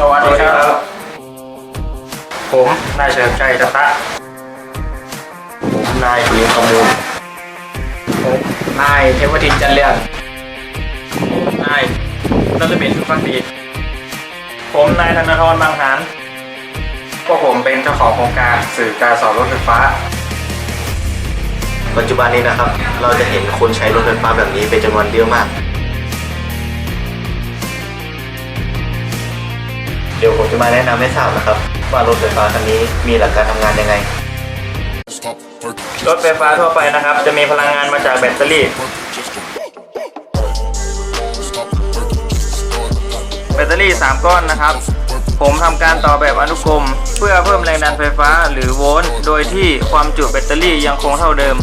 สวัสดีครับผมนายเฉลิมชัยตะตะผมนายพิมพ์ขมูลผมนายเทวทินจันเรืองผมนายรัตเบศสุภาษีผมนายธนาธรบางหานพวกผมเป็นเจ้าของโครงการสื่อการสอนรถไฟฟ้า ปัจจุบันนี้นะครับ เราจะเห็นคนใช้รถไฟฟ้าแบบนี้เป็นจำนวนเยอะมาก เดี๋ยวผมจะมาแนะนำให้ทราบนะครับ ว่ารถไฟฟ้าคันนี้มีหลักการทำงานยังไง รถไฟฟ้าทั่วไปนะครับ จะมีพลังงานมาจากแบตเตอรี่ แบตเตอรี่ 3 ก้อนนะครับ ผมทำการต่อแบบอนุกรม เพื่อเพิ่มแรงดันไฟฟ้าหรือโวลต์โดยที่ความจุแบตเตอรี่ยังคงเท่าเดิม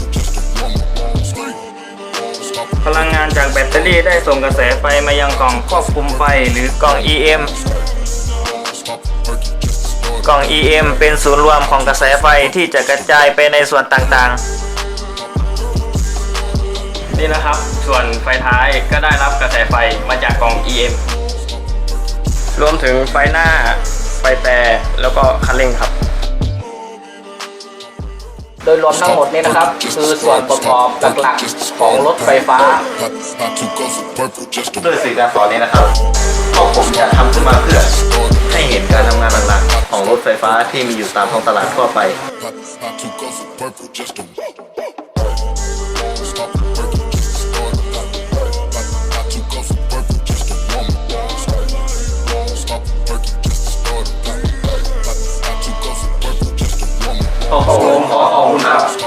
พลังงานจากแบตเตอรี่ได้ส่งกระแสไฟมายังกล่องควบคุมไฟหรือกล่อง EM ล่อง EM เป็นศูนย์รวมของกระแสไฟที่จะกระจายไปในส่วนต่างๆ นี่นะครับ ส่วนไฟท้ายก็ได้รับกระแสไฟมาจากกล่อง EM รวมถึงไฟหน้า ไฟแต่แล้วก็คันเร่งครับ โดยรวมทั้งหมดนี้นะครับ คือส่วนประกอบหลักๆของรถไฟฟ้า ด้วยสื่อการสอนนี้นะครับ ฟ้าที่มีอยู่ตามท้องตลาดทั่วไป โอ้โหขอขอบคุณครับ